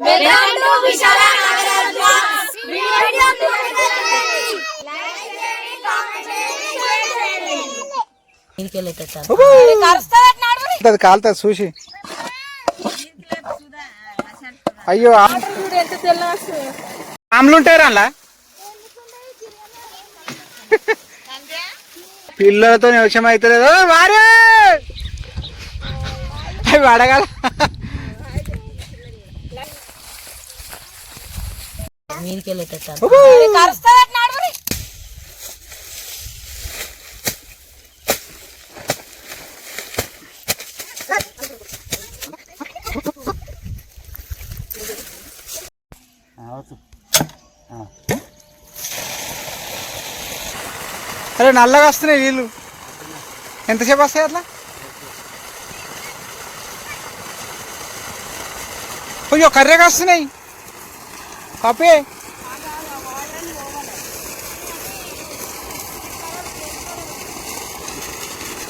Welcome విశాల అది కాలుతా చూసి. అయ్యో ఆమ్లు అలా పిల్లలతో విషయం అవుతలేదు. వారే! అవి అడగాల మీదికెళ్ళేటట్టు అరే నల్లగా వస్తున్నాయి నీళ్ళు ఎంతసేపు వస్తాయి అట్లా? అయ్యో కర్రెగా వస్తున్నాయి. కాపీ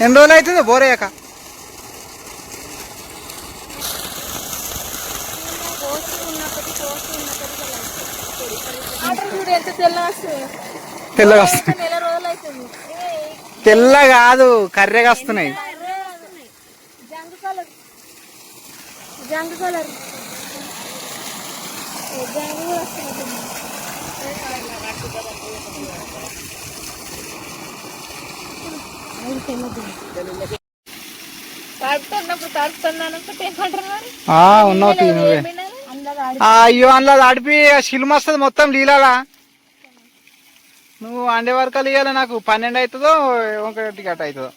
ఎన్ని రోజులు అవుతుంది బోరయ్యాక ఎంత వస్తుంది తెల్లగా తెల్ల కాదు కర్రెగా వస్తున్నాయి. జంగు కలర్. జంగు కలర్ జంగు కూడా వస్తుంది తడుపుతున్నప్పుడు తడుపుతున్నానంటే ఏమంటారు మరి ఆ, ఉన్నావు తీ నువ్వే. అయ్యో అందులో అడిపి శిల్మ వస్తుంది మొత్తం లీలాలా. నువ్వు అండే వరకు ఇవ్వాలి నాకు. పన్నెండు అవుతుందో ఒకటి గట్ట అవుతుందో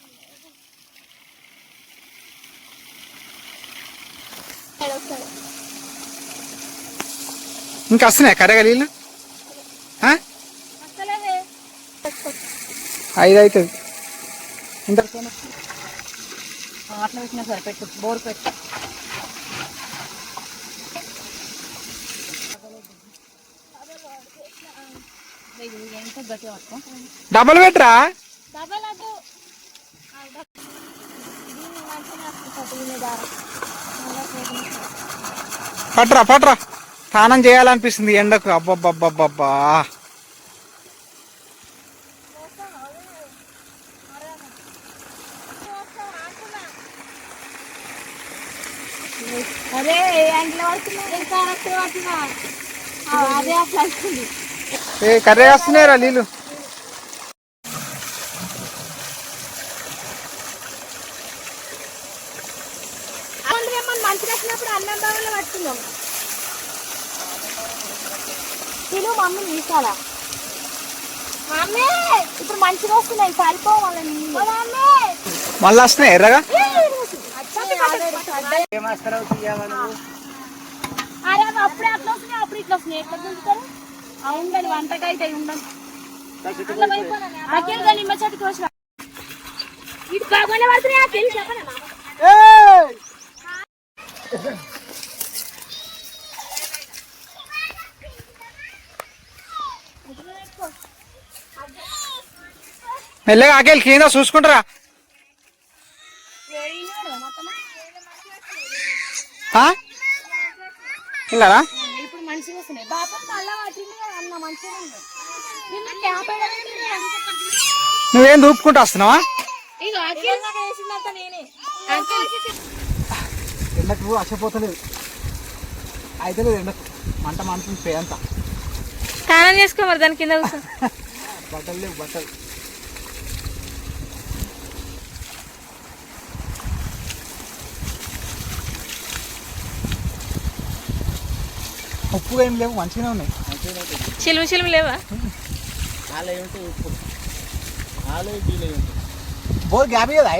ఇంకా వస్తున్నాయి నీళ్ళు? వస్తలేదే. ఐదు అవుతుంది ఇంత అట్లా పెట్టినా సరే పెట్టు. బోర్ పెట్టు. డబల్ దారం. పట్రా పట్రా స్నానం చేయాలనిపిస్తుంది ఎండకు. అబ్బబ్బబ్బబ్బబ్బా. అదే కర్రే వస్తున్నాయిరా నీళ్ళు అందులో మనం మంచిగా వచ్చినప్పుడు అన్నం బాగా పట్టుకుందాం తిను మమ్మీ తీసాలా ఇప్పుడు మంచిగా వస్తున్నాయి సరిపోవాలి మమ్మీ మళ్ళీ వస్తున్నాయి ఎర్రగా అరే అప్పుడే అట్లా వస్తున్నాయి అప్పుడు ఇట్లా వస్తున్నాయి ఎట్లా చూస్తారు అవునండి వంటకైతే ఉండండి అక్కడ నిమ్మ చెట్టుకి వచ్చిన ఇటు బాగానే పడుతున్నాయి తెలిసి చెప్పనా మామ మెల్లగా ఆకెళ్ళి కింద చూసుకుంటారా? క్యాప్ నువ్వేం దూపుకుంటూ వస్తున్నావా? ఎండకు అచ్చపోతలేదు అయితే లేదు ఎండకు. మంట మంటుంది పే అంతా స్నానం చేసుకో మరి దాని కింద బట్టలు లేవు బట్టలు. ఉప్పుగా ఏం లేవు మంచిగానే ఉన్నాయి మంచిగానే ఉంటుంది చిలుము చిలుము లేవా ఆలయ ఉంటుంది ఉప్పు ఆలయ బీలే ఉంటుంది బోర్ గ్యాప్ కదా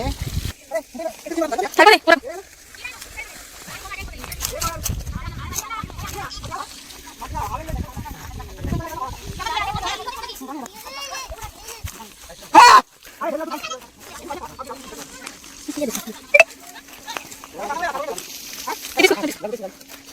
Let's go.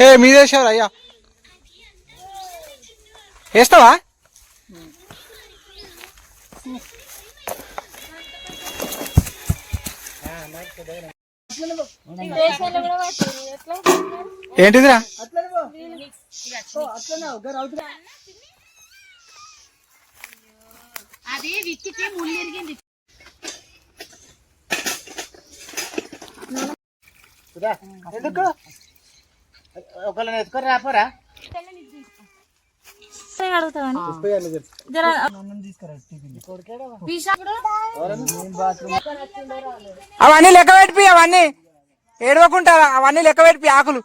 ఏ మీరేశారు అయ్యా. వేస్తావా? ఏంటిదిరా? అది విక్కితే ముళ్ళు ఇరిగింది ఎందుకు? ఒకళ్ళని ఎత్తుకొని రాపోరా. అవన్నీ లెక్క పెట్టిపి అవన్నీ. ఏడవకుంటా అవన్నీ లెక్క పెట్టిపి ఆకులు.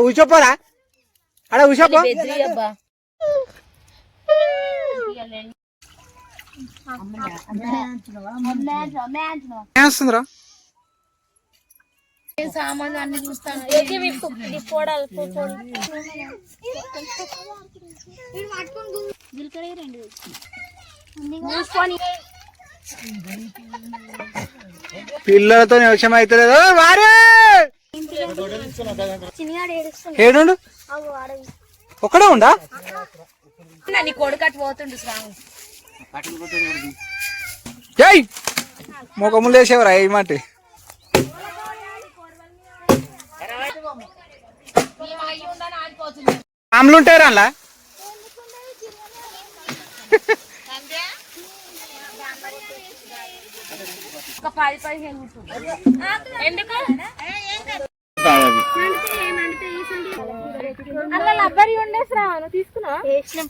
కూర్చోపోరా. కూర్చోపో అబ్బా ఏమొస్తుందిరా సామాన్లు అన్ని చూస్తాను పిల్లలతో విషయం అవుతలేదు వారే! చిన్నగాడు ఒక్కడే ఉండా? నీ కొడుకట్టు పోతుండు స్వామి. జై ముఖములు వేసేవరా ఏమంటే ఆమ్లు ఉంటాయి అలా? ఎందుకు? అలా లబ్బరి ఉండేసిరా నువ్వు తీసుకున్నా? వేసినాం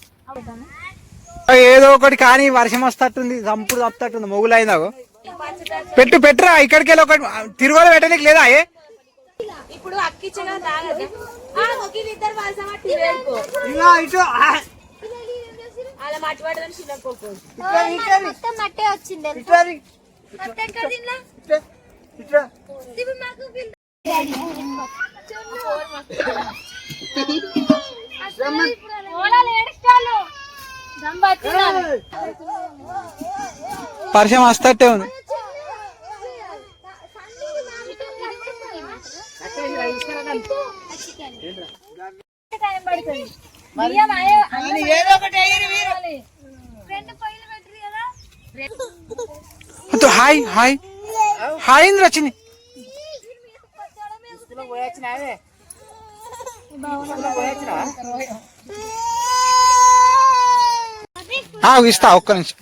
ఏదో ఒకటి కానీ వర్షం వస్తట్టుంది చంపుడు తప్పుతట్టుంది మొగులు అయిందాగో పెట్టు పెట్టురా ఇక్కడికి వెళ్ళి ఒకటి తిరుగులో పెట్టడానికి లేదా ఏ? ఇప్పుడు అక్కిచ్చిన మట్టి వచ్చింది పరిచయం వర్షం వస్తట్టే ఉంది. Hi hi. హాయ్ ఇంద్ర వచ్చింది ఇస్తా ఒక్క నిమిషం.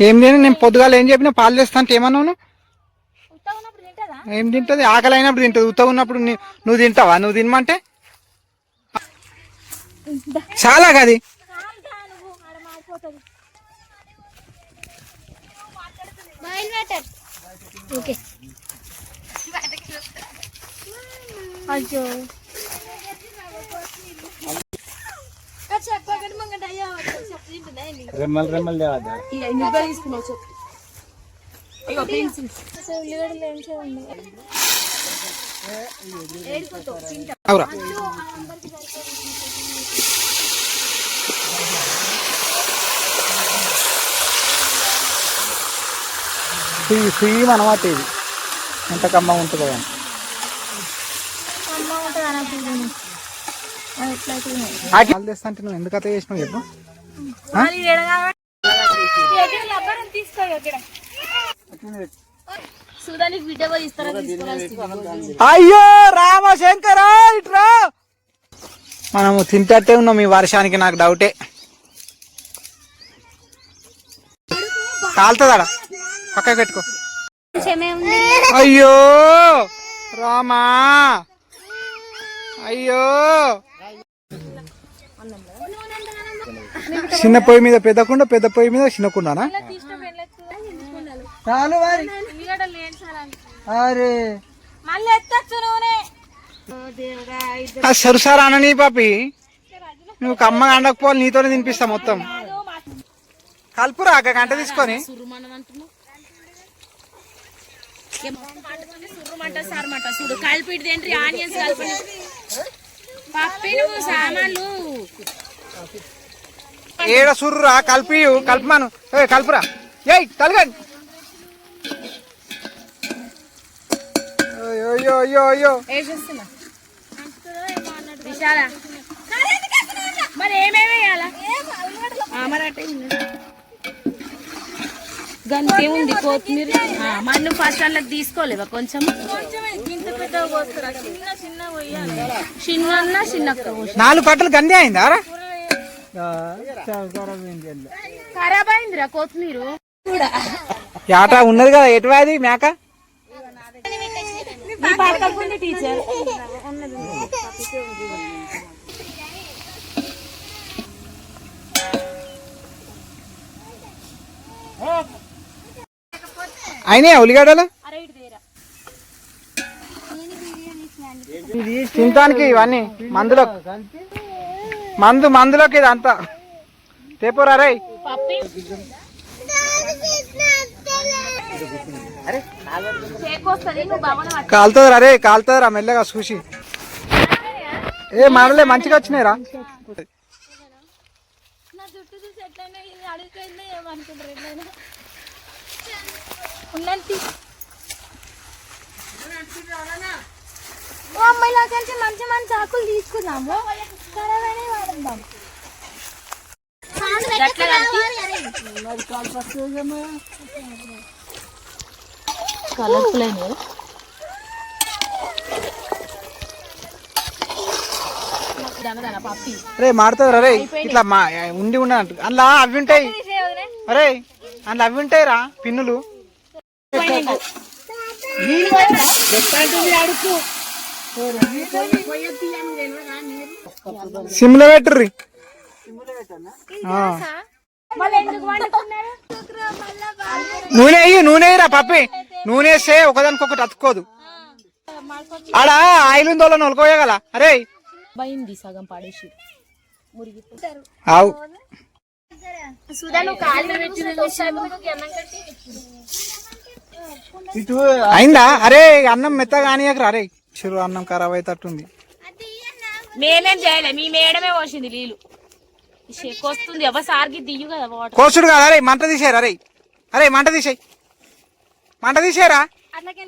ఏం తిని నేను పొద్దుగాల ఏం చెప్పినా పాలు తెస్తా అంటే తింటదా ఏం తింటది? ఆకలి అయినప్పుడు తింటది. ఉత్తగా ఉన్నప్పుడు నీ- నువ్వు తింటావా? నువ్వు తినమంటే? చాలా కది. ఓకే. అయ్యో? రెమ్మలు రెమ్మలు నువ్వే తీసుకున్నావు ఉల్లిగడ్డలు అవురా. సేమ్ అనమాట ఇది. ఎంత కమ్మ ఉంటుందో అని అమ్మ ఉంటుంది అనప్పుడు అది ఎట్లయితే పాలు తెస్తా అంటే నువ్వు ఎందుకు చేసినావు చెప్పు. తీసుకో అయ్యో రామశంకర ఇట్రా. మనము తింటట్టే ఉన్నాం ఈ వర్షానికి నాకు డౌటే. కాలుతుందాడా పక్కకి పెట్టుకో. అయ్యో రామా. అయ్యో. చిన్న పొయ్యి మీద పెద్ద కుండ పెద్ద పొయ్యి మీద చిన్న కుండనా చాలు మరి. అరే. మళ్ళీ ఎత్తచ్చు అనని పాపి? నువ్వు అమ్మ అండకపోవాలి నీతోనే తినిపిస్తా మొత్తం. కలుపురా ఒక గంట తీసుకొని. చూడు కలిపిడి ఆనియన్స్ కలిపి పప్పి నువ్వు సామాన్లు ఏడ సుర్రురా కలిపి కలుపుమాను కలుపురా ఏయ్ కలగండి అయ్యో అయ్యో అయ్యో. అయ్యో వేసేస్తున్నా విశాల. మరి ఏమేమి వేయాలా? మరి అట్టే గంతే ఉంది కొత్తిమీర. నువ్వు ఫస్ట్ అందులోకి తీసుకోలేవా కొంచెం? చిన్న పోసి. నాలుగు కట్టలు గందే అయిందా? ఖరాబ్ అయిందిరా కొత్తిమీర. యాట ఉన్నది కదా ఎటు అది మేక పక్కకుంది టీచర్ అయినా ఉల్లిగడ్డలు? తీరా. తినటానికి ఇవన్నీ మందులో. మందు మందులోకి ఇది అంతా తేపోరా రే పప్పి అరే కాలుతుందిరా రే మెల్లగా చూసి. ఏ మనలే మంచిగా వచ్చినాయిరా. నా జుట్టు కలిసి మంచి మంచి ఆకులు తీసుకుందాము కలర్ఫుల్ అయినాయి పప్పి రే మాడుతుందిరా రే. ఇట్లా మా ఉండి ఉన్నట్టు అందులో అవి ఉంటాయి. అరే అందులో అవి ఉంటాయి రా. పిన్నులు సిమ్లో పెట్టుర్రి నూనె వేయి నూనె వేయరా పప్పి. నూనె వేస్తే ఒకదానికొకటి అతుక్కోదు. ఆడ ఆయిల్ ఉందో నొలకోయగల అరే భయింది సగం పడేసి. ఆవు. అయిందా? అరే అన్నం మెత్తగా కానీయకరా అరే చిరు అన్నం ఖరాబ్ అయితట్టుంది మేమేం చేయలే మీ మేడమే పోసింది నీళ్ళు వస్తుంది సార్కి దియ్యు కదా వాటర్. కోసుడు కాదు. అరే మంట తీసేయరా అరే. అరే మంట తీసేయి. మంట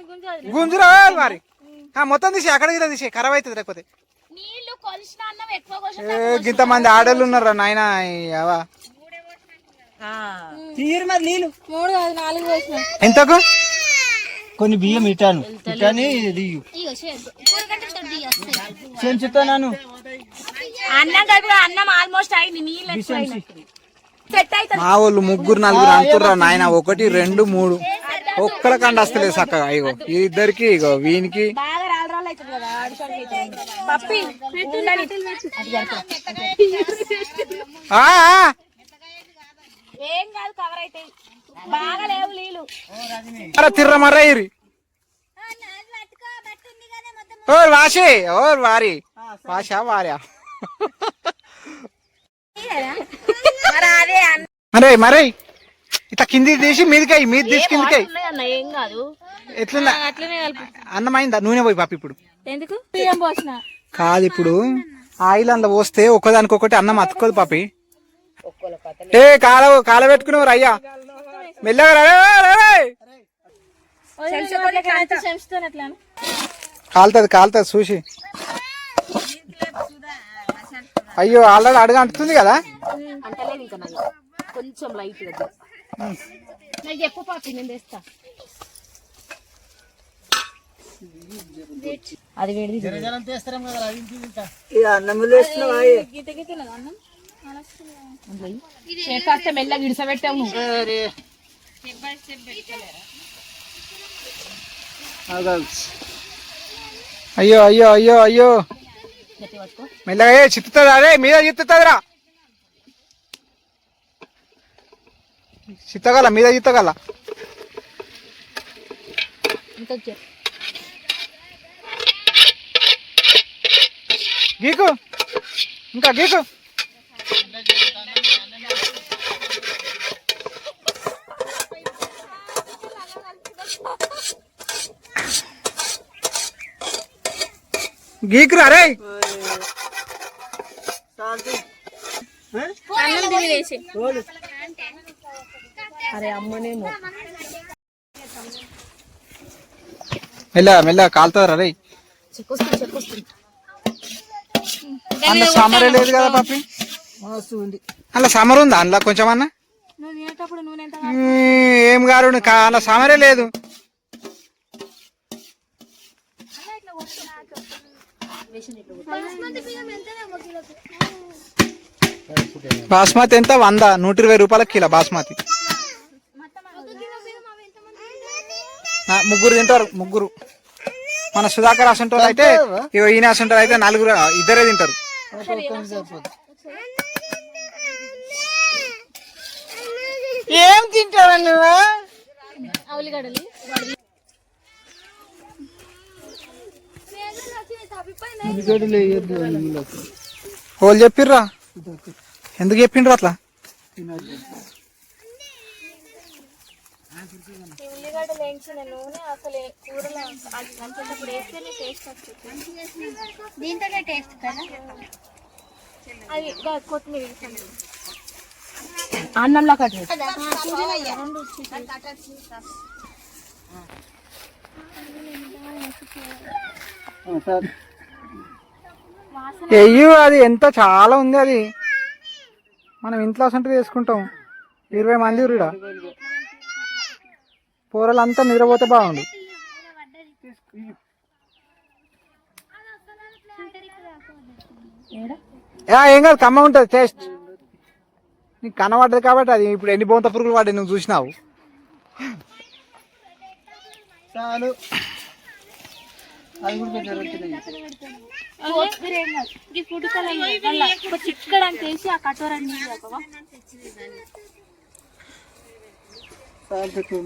గుంజదు గుంజురా మరి. ఆ, మొత్తం తీసేయి. అక్కడ గిట్ల తీసేయి. ఖరాబ్ అవుతుంది లేకపోతే. నీళ్ళు కొలిసిన అన్నం ఎక్కువ ఏ, ఆడోళ్ళు ఉన్నారా నాయన అవా తీరు మరి నీళ్ళు. మూడు కాదు నాలుగు పోసిన ఎంతకు? కొన్ని బియ్యం ఇటాను. ఇటాని దియ్యు చెంచుతాను అన్నం కలిపి అన్నం ఆల్మోస్ట్ అయింది నీళ్ళు మా వాళ్ళు ముగ్గురు నలుగురు అంటుర్రా నాయన ఒకటి రెండు మూడు. ఒక్కల కండ వస్తలేదు చక్కగా ఇగో. ఈ ఇద్దరికి ఇగో వీనికి. ఏం కాదు కవర్ అవుతాయి బాగా లేవు నీళ్ళు అరే తిర్ర మర్ర ఇరి. ఓ వాసి ఓ వారి. వాషా అన్న. అరే మరే. ఇట్లా కిందికి తీసి మీదికాయి మీది తీసి కిందికాయి ఏం కాదు. ఎట్లుందా? అట్లనే కలుపు. అన్నమైందా? నూనె పోయి పాప ఇప్పుడు. ఎందుకు? బియ్యం పోసిన. కాదు ఇప్పుడు. ఆయిల్ అందులో పోస్తే ఒకదానికొకటి అన్నం అతుక్కోదు పాపి. ఏ కాల కాల పెట్టుకునేవారు అయ్యా. మెల్లగా కాలుతుంది కాలుతుంది చూసి. అయ్యో ఆల్రెడీ అడుగు అంటుతుంది కదా? అంటలేదు ఇంకా నాకు కొంచెం లైట్ చెప్పు పాపి నేను తెస్తా. అది చేస్తాం కదా అది అయ్యో అయ్యో అయ్యో అయ్యో. మెల్లగా చిత్తుతుంది అరే మీద చిత్తుతుందిరా చిత్తగల మీద చిత్తగల. గీకు. ఇంకా గీకు. గీకురా రే అన్నం తిని వేసి అరే అమ్మనేమో మెల్ల మెల్ల కాలుతుందిరా రే అందులో సమ్మరే లేదు కదా పాపి? అలా సమ్మర్ ఉందా? అందులో కొంచెం అన్న. ఏం గారు అలా సమ్మరే లేదు. బాస్మతి ఎంత? వంద. నూట ఇరవై రూపాయల కిలో బాస్మతి. ముగ్గురు తింటారు ముగ్గురు. మన సుధాకర్ అసంటోళ్ళు అయితే ఇగో ఈయన అసంటోళ్ళు అయితే నలుగురు ఇద్దరే తింటారు. ఏం తింటారా నువ్వు? వాళ్ళు చెప్పిర్రా? ఎందుకు చెప్పిండ్రు అట్లా? నూనె అసలు దీంతోనే టేస్ట్ కదా అది కొత్తిమీర అన్నంలో కట్టు సార్. అది ఎంత చాలా ఉంది అది. మనం ఇంట్లో అసంటే వేసుకుంటాం ఇరవై మంది ఉరిడా? కూరలంతా నిద్రపోతే బాగుండు. ఏ, ఏం కాదు కమ్మ ఉంటుంది టేస్ట్ నీకు కనబడ్డది కాబట్టి అది ఇప్పుడు ఎన్ని బొంత పురుగులు పడ్డాయి నువ్వు చూసినావు. చాలు అది కూడా కొంచెం రొట్టెలు వేయి. ఈ ఫుడ్ కలర్ చిక్కడానికి వేసి ఆ కటోరని నీళ్ళు తాగవా? చాలు పెట్టు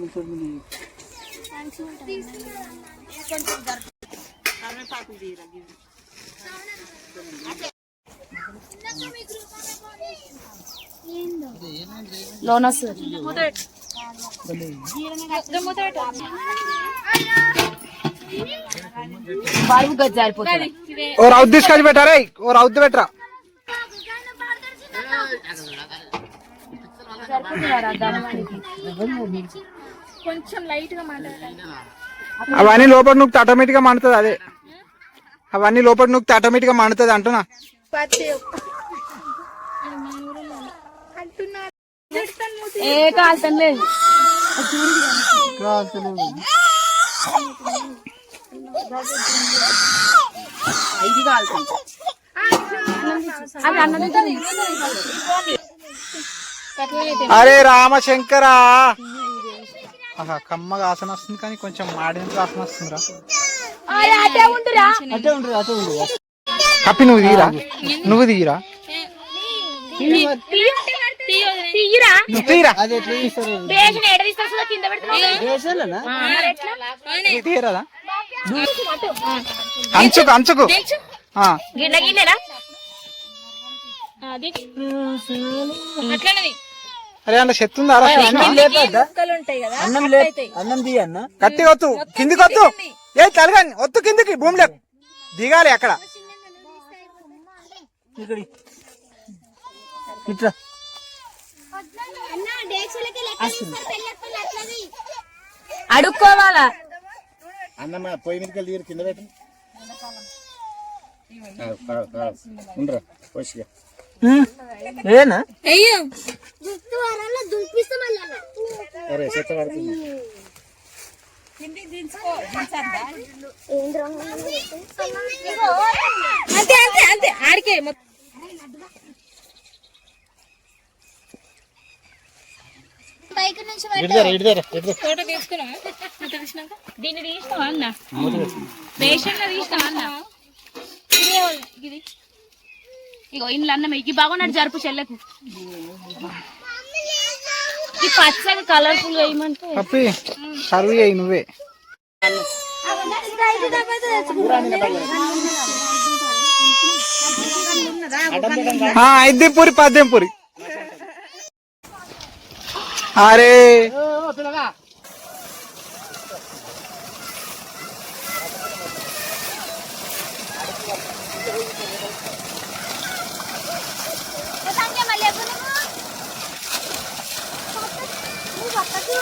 కొంచెం నెయ్యి. లోన్ వస్తుంది బరువు గది జారిపోతుంది ఓ రౌత్ తీసుకొచ్చి పెట్టారా ఓ రౌత్ పెట్టరా కొంచెం లైట్గా మాట్లాడాలి అవన్నీ లోపల నూక్తే ఆటోమేటిక్గా మండుతుంది అదే అవన్నీ లోపల నూక్తే ఆటోమేటిక్గా మండుతుంది అంటున్నా ఏ కాల్తం లేదు కాల్చలేదు. ఇది అరే రామశంకరా. ఆహా కమ్మగా ఆసన వస్తుంది కానీ కొంచెం మాడినట్టు ఆసన వస్తుందిరా అటే ఉందిరా అటే ఉండరు. అటే ఉండరు కప్పి నువ్వు తీరా? నువ్వు తీరా? తీయరా? నువ్వు దేశాలనా నీకు తీయరాదా? అంచుకు అంచుకు. గిన్నె గిన్నెనా? అరే అన్న చెత్త ఉందా? అన్నం అన్నం దిగి అన్న గట్టి వత్తు కిందికి వత్తు ఏ తలగాని వత్తు కిందికి భూమిలో దిగాలి అక్కడ. ఇట్లా. అడుక్కోవాలా? అన్నమ్మ పొయ్యి మీదకి వెళ్ళి కింద పెట్టు. ఉండరా ఏనా? అరే చెత్త పడుతుంది. అంతే అంతే ఆడికే మొత్తం. పైకి నుంచి ఇడిదారా ఇడిదారా ఇడిదా ఫోటో తీసుకున్నావా ఫోటో తీసినాక. దీన్ని తీసినావా అన్న? రేషన్ తీసినావా అన్న? ఇదే ఇది. ఇగో ఇంట్లో అన్నం ఇది బాగున్నాడు జరుపు చెల్లెకు. ఈ పచ్చగా కలర్ఫుల్ వేయమంటే కరువు అయ్యి నువ్వే. ఆ, ఐదు పూరి పద్దెం పూరి అరే సంఖ్య మళ్ళీ ఎప్పుడు నువ్వు? నువ్వు పక్కకు.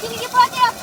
తిరిగిపోతే ఒక్క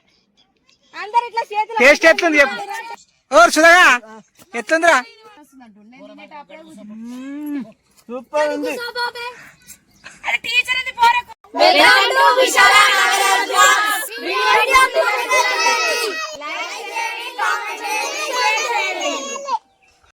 టేస్ట్ ఎట్లుంది చెప్పు. ఓ సుధగా ఎట్లుందిరా? సూపర్ ఉంది.